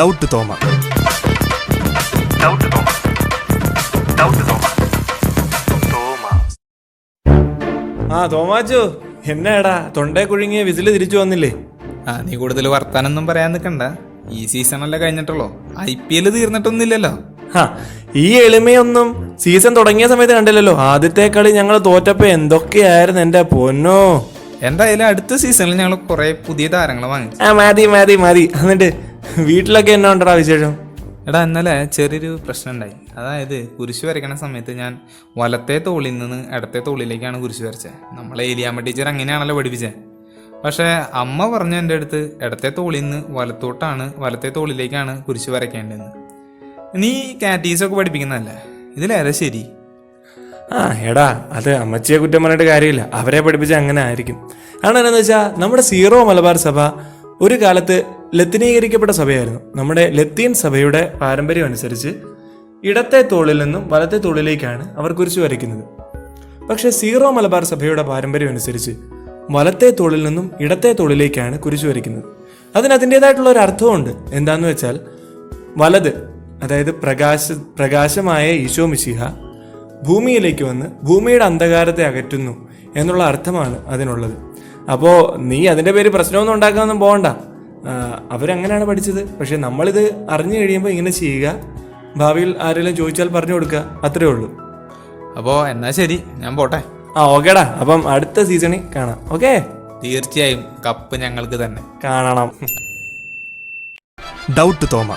Doubt Thoma. Doubt Thoma. Doubt Thoma. Thoma. ആ തോമാച്ചു എന്നാടാ? തൊണ്ടേ കുഴുങ്ങിയ whistle തിരിച്ചു വന്നില്ലേ? ആ നീ കൂടുതൽ വർത്താനൊന്നും പറയാൻ നിൽക്കണ്ട ഈ സീസണല്ലേ കഴിഞ്ഞിട്ടുള്ളൂ. ഐ പി എൽ തീർന്നിട്ടൊന്നുമില്ലല്ലോ. ഇല്ലല്ലോ ഈ എളിമയൊന്നും സീസൺ തുടങ്ങിയ സമയത്ത് കണ്ടില്ലല്ലോ. ആദ്യത്തെ കളി ഞങ്ങൾ തോറ്റപ്പോ എന്തൊക്കെയായിരുന്നു എന്റെ പൊന്നോ? എന്തായാലും അടുത്ത സീസണിൽ ഞങ്ങൾ കുറെ പുതിയ താരങ്ങൾ വാങ്ങി ആ മതി മതി മതി. എന്നിട്ട് വീട്ടിലൊക്കെ എന്നാ ഉണ്ടടാ വിശേഷം? എടാ ഇന്നലെ ചെറിയൊരു പ്രശ്നം ഉണ്ടായി അതായത് കുരിശ് വരയ്ക്കണ സമയത്ത് ഞാൻ വലത്തെ തോളിൽ നിന്ന് ഇടത്തെ തോളിലേക്കാണ് കുരിശ് വരച്ചത്. നമ്മളെ ഏലിയാമ്മ ടീച്ചർ അങ്ങനെയാണല്ലോ പഠിപ്പിച്ചത്. പക്ഷേ അമ്മ പറഞ്ഞു എന്റെ അടുത്ത് ഇടത്തെ തോളിൽ നിന്ന് വലത്തോട്ടാണ് വലത്തെ തോളിലേക്കാണ് കുരിശ് വരയ്ക്കേണ്ടതെന്ന്. നീ കാറ്റീസൊക്കെ പഠിപ്പിക്കുന്നതല്ലേ? ഇതിലേറെ ശരി. ആ എടാ അത് അമ്മച്ചിയെ കുറ്റം പറഞ്ഞിട്ട് കാര്യമില്ല. അവരെ പഠിപ്പിച്ച അങ്ങനെ ആയിരിക്കും. കാരണം എന്താണെന്ന് വെച്ചാൽ നമ്മുടെ സീറോ മലബാർ സഭ ഒരു കാലത്ത് ലത്തീനീകരിക്കപ്പെട്ട സഭയായിരുന്നു. നമ്മുടെ ലത്തീൻ സഭയുടെ പാരമ്പര്യം അനുസരിച്ച് ഇടത്തെ തോളിൽ നിന്നും വലത്തെ തോളിലേക്കാണ് അവർ കുരിശ് വരയ്ക്കുന്നത്. പക്ഷേ സീറോ മലബാർ സഭയുടെ പാരമ്പര്യം അനുസരിച്ച് വലത്തെ തോളിൽ നിന്നും ഇടത്തെ തോളിലേക്കാണ് കുരിശ് വരയ്ക്കുന്നത്. അതിന് അതിന്റെതായിട്ടുള്ള ഒരു അർത്ഥമുണ്ട്. എന്താന്ന് വെച്ചാൽ വലത് അതായത് പ്രകാശ പ്രകാശമായ ഈശോ മിശിഹ ഭൂമിയിലേക്ക് വന്ന് ഭൂമിയുടെ അന്ധകാരത്തെ അകറ്റുന്നു എന്നുള്ള അർത്ഥമാണ് അതിനുള്ളത്. അപ്പോൾ നീ അതിന്റെ പേര് പ്രശ്നമൊന്നും ഉണ്ടാക്കാനൊന്നും പോകണ്ട. അവരങ്ങനെയാണ് പഠിച്ചത്. പക്ഷെ നമ്മളിത് അറിഞ്ഞു കഴിയുമ്പോൾ ഇങ്ങനെ ചെയ്യുക ഭാവിയിൽ ആരെങ്കിലും ചോദിച്ചാൽ പറഞ്ഞു കൊടുക്കുക അത്രേ ഉള്ളൂ. അപ്പോൾ എന്നാ ശരി ഞാൻ പോട്ടെ. ആ ഓക്കേടാ. അപ്പം അടുത്ത സീസണിൽ കാണാം. ഓക്കെ? തീർച്ചയായും കപ്പ് ഞങ്ങൾക്ക് തന്നെ. കാണണം. ഡൗട്ട് തോമ